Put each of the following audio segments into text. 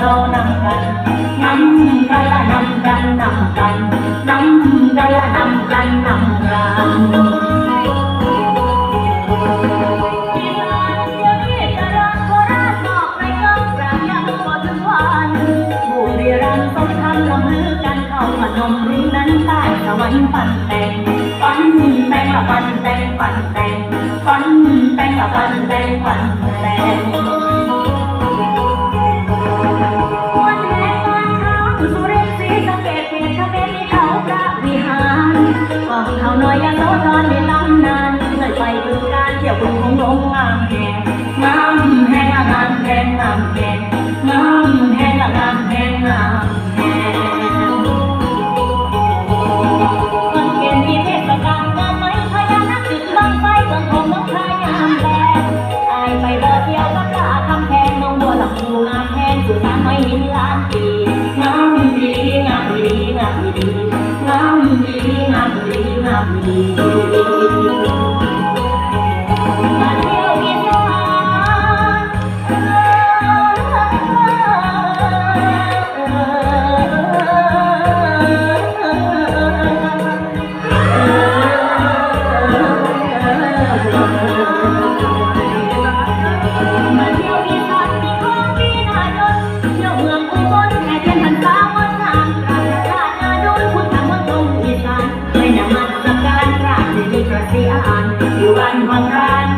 เรานำกันนำกันละนำกันนำกันนำกันละนำกันนำกันมนี้นั้นใต้สวรรปันแตงปันแตงละปันแตงปันแตงปันแตงละปันแตงปันแตง ตุ้งของลงน้ำแดงน้ำแห้งน้ำแดงน้ำแดงน้ำแห้งน้ำแดงน้ำแห้งมันเกิดมีเทศกาลงานไหนพญานาคจุดบังไฟเมืองคงน้องชายงามแดงไอไปเดินเที่ยวก็กล้าทำแพงน้องบัวหลังดูงามแพงสุดท้ายไม่หินล้านปีน้ำดีน้ำดีน้ำดีน้ำดีน้ำดีน้ำดี makan.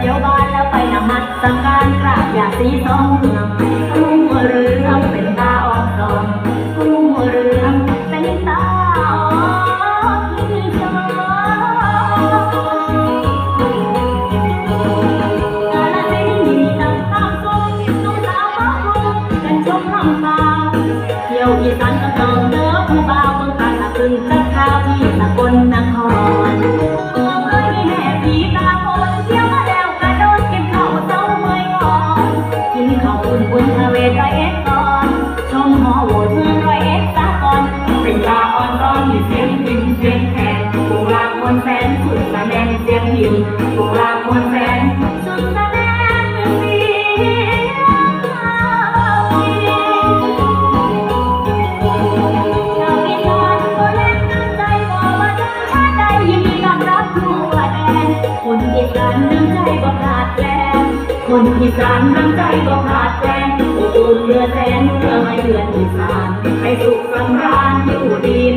เที่ยวบ้านแล้วไปนมัสังการกราบอย่าสีสองเมือง เสียงดินเสียงแขกผู้รามนแสนสุดแสดงเสียงหิวผู้รามนแสนสุดแสดงเสียงคนอีสานน้ำใจบ่ขาดแคลนคนอีสานน้ำใจบ่ขาดแคลนอุดมเรือแสนเรือไม่เยือนอีสานให้สุขสำราญอยู่ดี